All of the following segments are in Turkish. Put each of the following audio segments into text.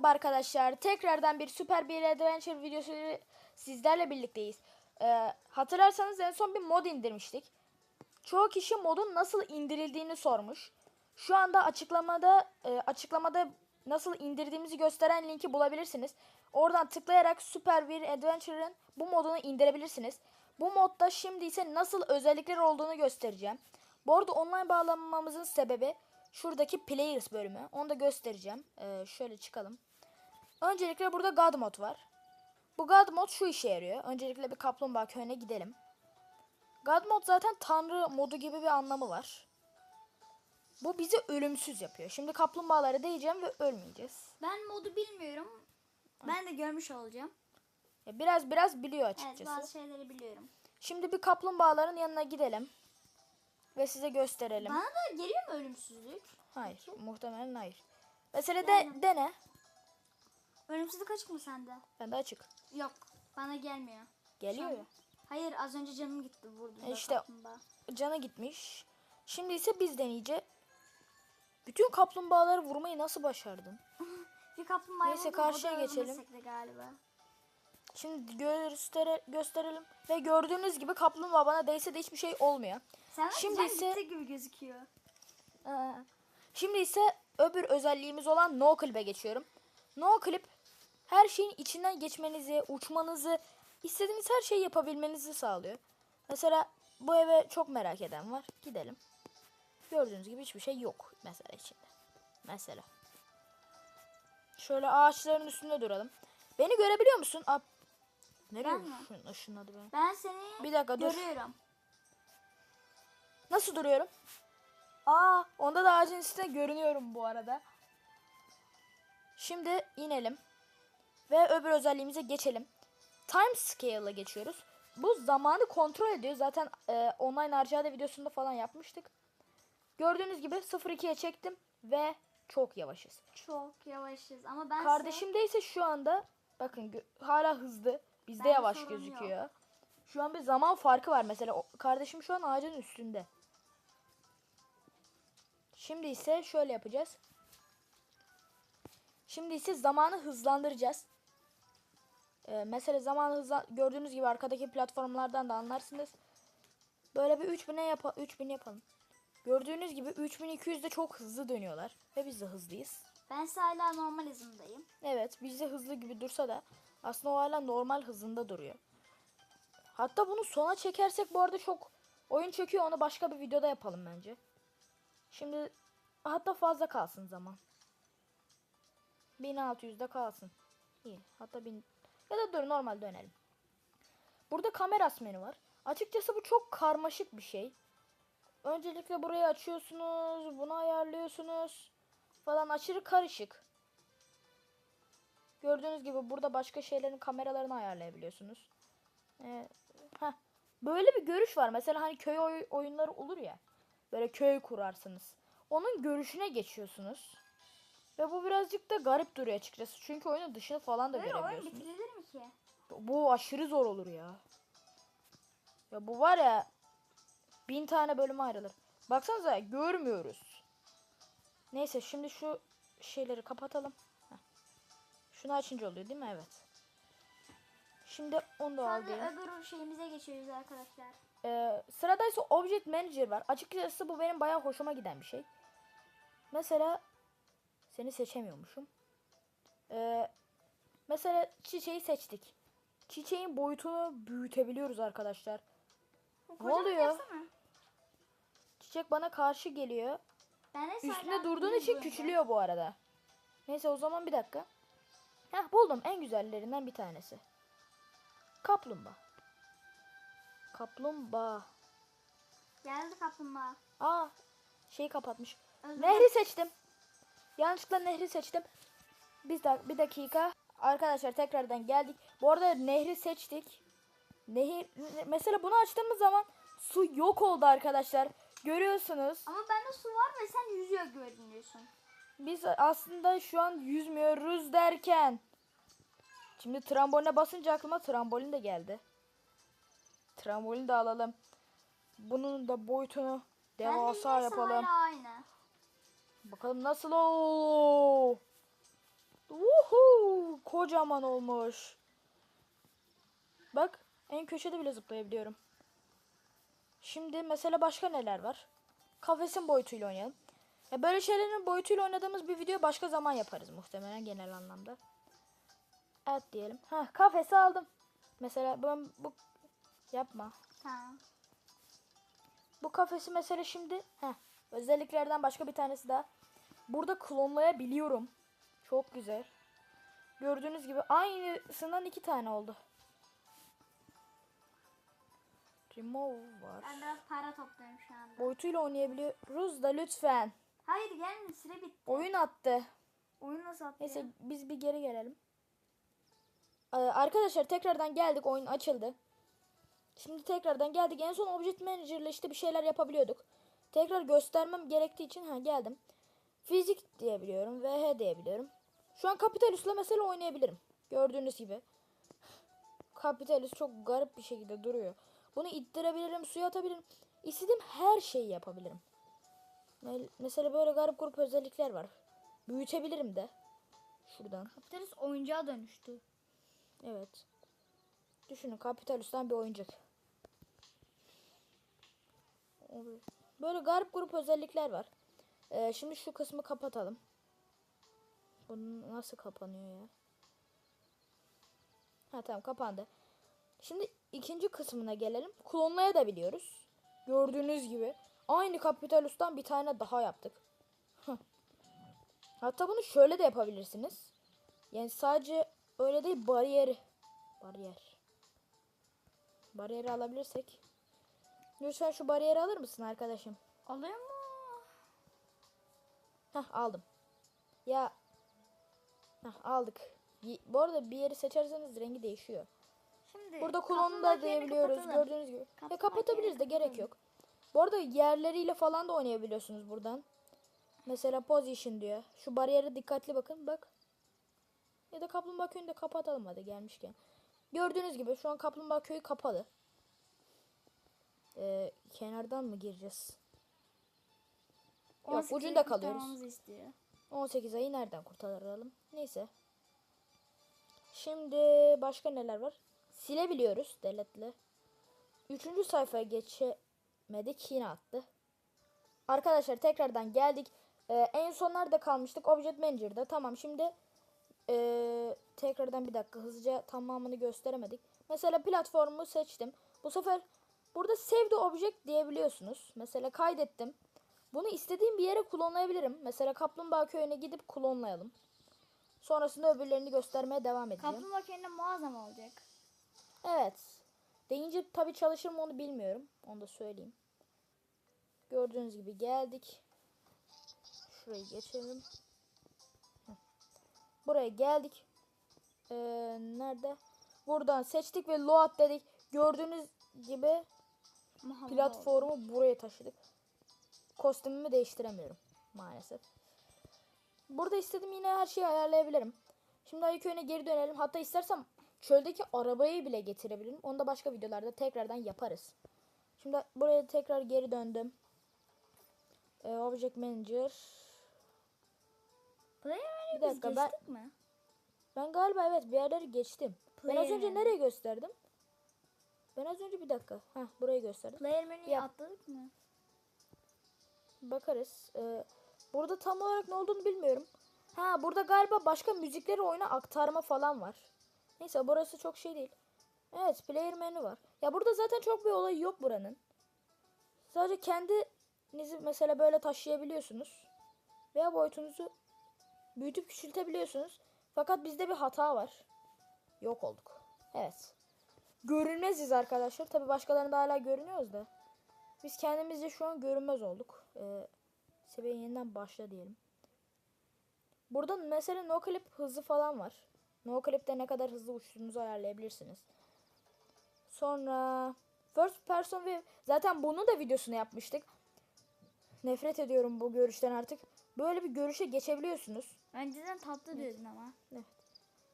Merhaba arkadaşlar. Tekrardan bir Süper bir Adventure videosu sizlerle birlikteyiz. Ee, hatırlarsanız en son bir mod indirmiştik. Çoğu kişi modun nasıl indirildiğini sormuş. Şu anda açıklamada e, açıklamada nasıl indirdiğimizi gösteren linki bulabilirsiniz. Oradan tıklayarak Süper bir Adventure'ın bu modunu indirebilirsiniz. Bu modda şimdi ise nasıl özellikler olduğunu göstereceğim. Bu arada online bağlanmamızın sebebi şuradaki Players bölümü. Onu da göstereceğim. Ee, şöyle çıkalım. Öncelikle burada God mod var. Bu God mod şu işe yarıyor. Öncelikle bir kaplumbağa köyüne gidelim. God mod zaten tanrı modu gibi bir anlamı var. Bu bizi ölümsüz yapıyor. Şimdi kaplumbağalara değeceğim ve ölmeyeceğiz. Ben modu bilmiyorum. Ben de görmüş olacağım. Ya biraz biraz biliyor Evet açıkçası. bazı şeyleri biliyorum. Şimdi bir kaplumbağaların yanına gidelim. Ve size gösterelim. Bana da geliyor mu ölümsüzlük? Hayır. Muhtemelen hayır. Mesela de, dene. Ölümsüzlük açık mı sende? Bende açık. Yok. Bana gelmiyor. Geliyor ya. Hayır az önce canım gitti vurdu. E işte- kaplumbağa. Canı gitmiş. Şimdi ise biz deneyeceğiz. Bütün kaplumbağaları vurmayı nasıl başardın? Bir kaplumbağa Neyse, vurdum, karşıya geçelim. galiba. Şimdi göstere gösterelim. Ve gördüğünüz gibi kaplumbağa bana değse de hiçbir şey olmuyor. Sen Şimdi ise- gibi gözüküyor. Ee, Şimdi ise öbür özelliğimiz olan no clip'e geçiyorum. No clip her şeyin içinden geçmenizi, uçmanızı, istediğiniz her şeyi yapabilmenizi sağlıyor. Mesela bu eve çok merak eden var. Gidelim. Gördüğünüz gibi hiçbir şey yok mesela içinde. Mesela. Şöyle ağaçların üstünde duralım. Beni görebiliyor musun? Aa, nereye Ben mi? ışın- ışınladı beni? Ben seni Bir dakika dur. görüyorum. Nasıl duruyorum? Aa, onda da ağacın üstünde görünüyorum bu arada. Şimdi inelim. Ve öbür özelliğimize geçelim. Time Scale'a geçiyoruz. Bu zamanı kontrol ediyor. Zaten e, online harcada videosunda falan yapmıştık. Gördüğünüz gibi 0-2'ye çektim ve çok yavaşız. Çok yavaşız ama ben Kardeşimde ise şu anda bakın hala hızlı. Bizde yavaş gözüküyor. Şu an bir zaman farkı var. Mesela o- kardeşim şu an ağacın üstünde. Şimdi ise şöyle yapacağız. Şimdi ise zamanı hızlandıracağız. Ee, mesela zamanı hızla gördüğünüz gibi arkadaki platformlardan da anlarsınız. Böyle bir 3000'e yapa 3000 yapalım. Gördüğünüz gibi 3200'de çok hızlı dönüyorlar ve biz de hızlıyız. ben ise hala normal hızındayım. Evet bizde hızlı gibi dursa da aslında o hala normal hızında duruyor. Hatta bunu sona çekersek bu arada çok oyun çöküyor onu başka bir videoda yapalım bence. Şimdi hatta fazla kalsın zaman. 1600'de kalsın. İyi hatta 1000 ya da dur normal dönelim. Burada kameras menü var. Açıkçası bu çok karmaşık bir şey. Öncelikle burayı açıyorsunuz, bunu ayarlıyorsunuz falan aşırı karışık. Gördüğünüz gibi burada başka şeylerin kameralarını ayarlayabiliyorsunuz. Ee, heh. Böyle bir görüş var. Mesela hani köy oy- oyunları olur ya. Böyle köy kurarsınız. Onun görüşüne geçiyorsunuz. Ve bu birazcık da garip duruyor açıkçası. Çünkü oyunun dışını falan da oyun görebiliyorsunuz. mi ki? Bu aşırı zor olur ya. Ya bu var ya bin tane bölüme ayrılır. Baksanıza görmüyoruz. Neyse şimdi şu şeyleri kapatalım. Heh. Şunu açınca oluyor değil mi? Evet. Şimdi onu da Sonra alayım. öbür şeyimize geçiyoruz arkadaşlar. Ee, sırada ise Object Manager var. Açıkçası bu benim bayağı hoşuma giden bir şey. Mesela seni seçemiyormuşum. Ee, mesela çiçeği seçtik. Çiçeğin boyutunu büyütebiliyoruz arkadaşlar. Kocaman oluyor? yapsana. Çiçek bana karşı geliyor. Ben de Üstünde durduğun için boyunda. küçülüyor bu arada. Neyse o zaman bir dakika. Heh buldum en güzellerinden bir tanesi. Kaplumbağa. Kaplumbağa. Geldi kaplumbağa. Aa şeyi kapatmış. Özür Nehri seçtim. Yanlışlıkla nehri seçtim. Bir, dak- bir dakika. Arkadaşlar tekrardan geldik. Bu arada nehri seçtik. Nehir mesela bunu açtığımız zaman su yok oldu arkadaşlar. Görüyorsunuz. Ama bende su var ve sen yüzüyor görünüyorsun. Biz aslında şu an yüzmüyoruz derken. Şimdi tramboline basınca aklıma trambolin de geldi. Trambolin de alalım. Bunun da boyutunu devasa yapalım. aynı. Bakalım nasıl o. Uhu. kocaman olmuş. Bak en köşede bile zıplayabiliyorum. Şimdi mesela başka neler var? Kafesin boyutuyla oynayalım. Ya böyle şeylerin boyutuyla oynadığımız bir video başka zaman yaparız muhtemelen genel anlamda. Evet diyelim. Ha kafesi aldım. Mesela ben bu yapma. Tamam. Bu kafesi mesela şimdi heh, özelliklerden başka bir tanesi daha. Burada klonlayabiliyorum. Çok güzel. Gördüğünüz gibi aynısından iki tane oldu. Remove var. Ben biraz para topluyorum şu anda. Boyutuyla oynayabiliyoruz da lütfen. Hayır gelme süre bitti. Oyun attı. Oyun nasıl attı Neyse ya? biz bir geri gelelim. Ee, arkadaşlar tekrardan geldik. Oyun açıldı. Şimdi tekrardan geldik. En son Object Manager ile işte bir şeyler yapabiliyorduk. Tekrar göstermem gerektiği için ha geldim. Fizik diyebiliyorum. VH diyebiliyorum. Şu an Capitalist'la mesela oynayabilirim. Gördüğünüz gibi. Capitalist çok garip bir şekilde duruyor. Bunu ittirebilirim, suya atabilirim. İstediğim her şeyi yapabilirim. Mesela böyle garip grup özellikler var. Büyütebilirim de. Şuradan. Kapitalist oyuncağa dönüştü. Evet. Düşünün kapitalist'ten bir oyuncak. Böyle garip grup özellikler var. Ee, şimdi şu kısmı kapatalım. Bu nasıl kapanıyor ya? Ha tamam kapandı. Şimdi ikinci kısmına gelelim. Klonlaya da biliyoruz. Gördüğünüz gibi. Aynı kapitalist'ten bir tane daha yaptık. Hatta bunu şöyle de yapabilirsiniz. Yani sadece öyle değil bariyeri. Bariyer. Bariyeri alabilirsek. Lütfen şu bariyeri alır mısın arkadaşım? Alıyor mu? Hah aldım. Ya. Hah aldık. Bu arada bir yeri seçerseniz rengi değişiyor. Şimdi Burada kaplumbağa da diyebiliyoruz gördüğünüz gibi. Ya Kaplumbağa kapatabiliriz de gerek yok. Bu arada yerleriyle falan da oynayabiliyorsunuz buradan. Mesela position diyor. Şu bariyere dikkatli bakın bak. Ya da kaplumbağa köyünü de kapatalım hadi gelmişken. Gördüğünüz gibi şu an kaplumbağa köyü kapalı. Ee, kenardan mı gireceğiz? Yok 18 ucunda kalıyoruz. kurtarmamızı istiyor. 18 ayı nereden kurtaralım? Neyse. Şimdi başka neler var? Silebiliyoruz delete'le. Üçüncü sayfaya geçemedik. Yine attı. Arkadaşlar tekrardan geldik. Ee, en son nerede kalmıştık? Object Manager'da. Tamam şimdi ee, tekrardan bir dakika hızlıca tamamını gösteremedik. Mesela platformu seçtim. Bu sefer burada Save the Object diyebiliyorsunuz. Mesela kaydettim. Bunu istediğim bir yere klonlayabilirim. Mesela Kaplumbağa Köyü'ne gidip klonlayalım. Sonrasında öbürlerini göstermeye devam edeceğim. Kaplumbağa köyünde muazzam olacak. Evet. Deyince tabii çalışır mı onu bilmiyorum. Onu da söyleyeyim. Gördüğünüz gibi geldik. Şurayı geçelim. Buraya geldik. Ee, nerede? Buradan seçtik ve load dedik. Gördüğünüz gibi oldu. platformu buraya taşıdık. Kostümümü değiştiremiyorum maalesef. Burada istediğim yine her şeyi ayarlayabilirim. Şimdi ayı köyüne geri dönelim. Hatta istersem çöldeki arabayı bile getirebilirim. Onu da başka videolarda tekrardan yaparız. Şimdi buraya tekrar geri döndüm. Ee, Object Manager. Player'ı Bir biz dakika, ben- geçtik mi? Ben galiba evet bir yerleri geçtim. Ben az önce Player nereye gösterdim? Ben az önce bir dakika. Heh, burayı gösterdim. Player menüyü Yap. atladık mı? Bakarız. Ee, burada tam olarak ne olduğunu bilmiyorum. Ha burada galiba başka müzikleri oyuna aktarma falan var. Neyse burası çok şey değil. Evet player menü var. Ya burada zaten çok bir olayı yok buranın. Sadece kendinizi mesela böyle taşıyabiliyorsunuz. Veya boyutunuzu büyütüp küçültebiliyorsunuz. Fakat bizde bir hata var. Yok olduk. Evet. Görünmeziz arkadaşlar. Tabi başkalarında hala görünüyoruz da. Biz kendimizce şu an görünmez olduk. Ee, seviye yeniden başla diyelim. Burada mesela no clip hızı falan var. No clip'te ne kadar hızlı uçtuğunuzu ayarlayabilirsiniz. Sonra first person view. Zaten bunu da videosunu yapmıştık. Nefret ediyorum bu görüşten artık. Böyle bir görüşe geçebiliyorsunuz. Önceden tatlı diyordun ama.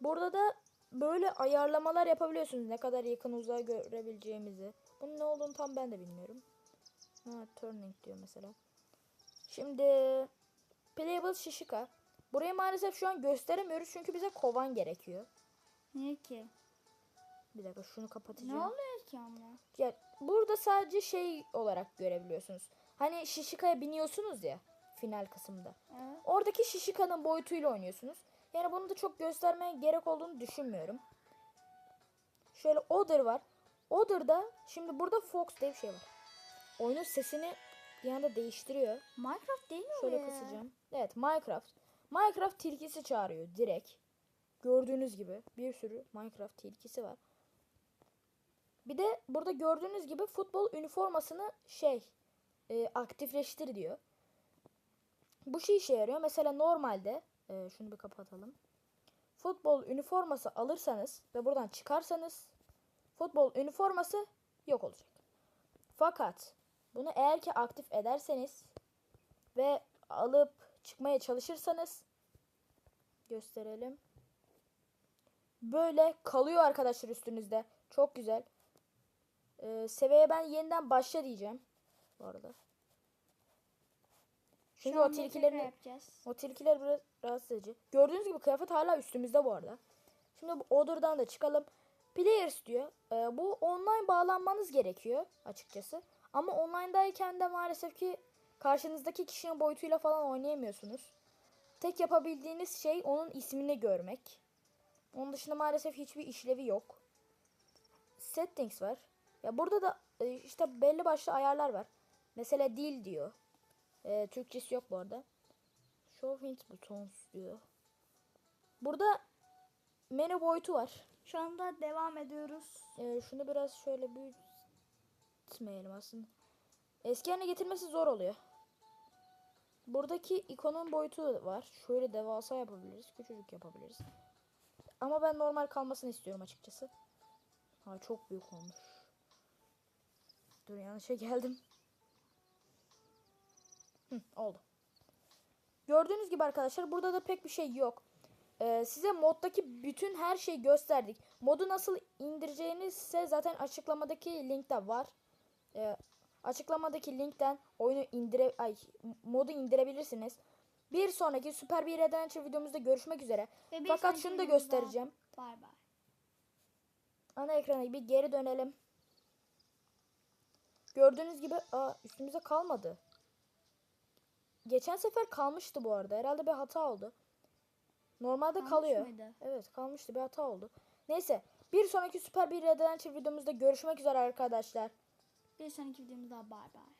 Burada da böyle ayarlamalar yapabiliyorsunuz. Ne kadar yakın uzağa görebileceğimizi. Bunun ne olduğunu tam ben de bilmiyorum. Ha, turning diyor mesela. Şimdi Playable Shishika. Burayı maalesef şu an gösteremiyoruz çünkü bize kovan gerekiyor. Niye ki? Bir dakika şunu Ne kapatacağım. oluyor ki ama? Ya burada sadece şey olarak görebiliyorsunuz. Hani Shishika'ya biniyorsunuz ya final kısımda. Evet. Oradaki Shishika'nın boyutuyla oynuyorsunuz. Yani bunu da çok göstermeye gerek olduğunu düşünmüyorum. Şöyle Other var. Other'da şimdi burada Fox diye bir şey var. Oyunun sesini bir anda değiştiriyor. Minecraft değil mi Şöyle ya? kısacağım. Evet Minecraft. Minecraft tilkisi çağırıyor direkt. Gördüğünüz gibi bir sürü Minecraft tilkisi var. Bir de burada gördüğünüz gibi futbol üniformasını şey e, aktifleştir diyor. Bu şey işe yarıyor. Mesela normalde e, şunu bir kapatalım. Futbol üniforması alırsanız ve buradan çıkarsanız futbol üniforması yok olacak. Fakat bunu eğer ki aktif ederseniz ve alıp çıkmaya çalışırsanız gösterelim. Böyle kalıyor arkadaşlar üstünüzde. Çok güzel. Ee, seviyeye ben yeniden başla diyeceğim. Bu arada. Çünkü o tilkilerin o tilkiler biraz rahatsız edici. Gördüğünüz gibi kıyafet hala üstümüzde bu arada. Şimdi bu Odor'dan da çıkalım. Players diyor. Ee, bu online bağlanmanız gerekiyor açıkçası. Ama online'dayken de maalesef ki karşınızdaki kişinin boyutuyla falan oynayamıyorsunuz. Tek yapabildiğiniz şey onun ismini görmek. Onun dışında maalesef hiçbir işlevi yok. Settings var. Ya burada da e, işte belli başlı ayarlar var. Mesela dil diyor. E, Türkçesi yok bu arada. Show hint buttons diyor. Burada menü boyutu var. Şu anda devam ediyoruz. Ee, şunu biraz şöyle büyütmeyelim aslında. Eski haline getirmesi zor oluyor. Buradaki ikonun boyutu var. Şöyle devasa yapabiliriz. Küçücük yapabiliriz. Ama ben normal kalmasını istiyorum açıkçası. Ha çok büyük olmuş. Dur yanlışa geldim. Hı, oldu. Gördüğünüz gibi arkadaşlar burada da pek bir şey yok. Ee, size moddaki bütün her şeyi gösterdik. Modu nasıl indireceğiniz ise zaten açıklamadaki linkte var. Ee, açıklamadaki linkten oyunu indire ay modu indirebilirsiniz. Bir sonraki Super bir Adventure videomuzda görüşmek üzere. Ve Fakat şunu da göstereceğim. Bay bay. Ana ekrana bir geri dönelim. Gördüğünüz gibi aa, üstümüze kalmadı. Geçen sefer kalmıştı bu arada. Herhalde bir hata oldu. Normalde Kalmış kalıyor. mıydı? Evet kalmıştı bir hata oldu. Neyse bir sonraki Süper bir Adventure videomuzda görüşmek üzere arkadaşlar. Bir sonraki videomuzda bay bay.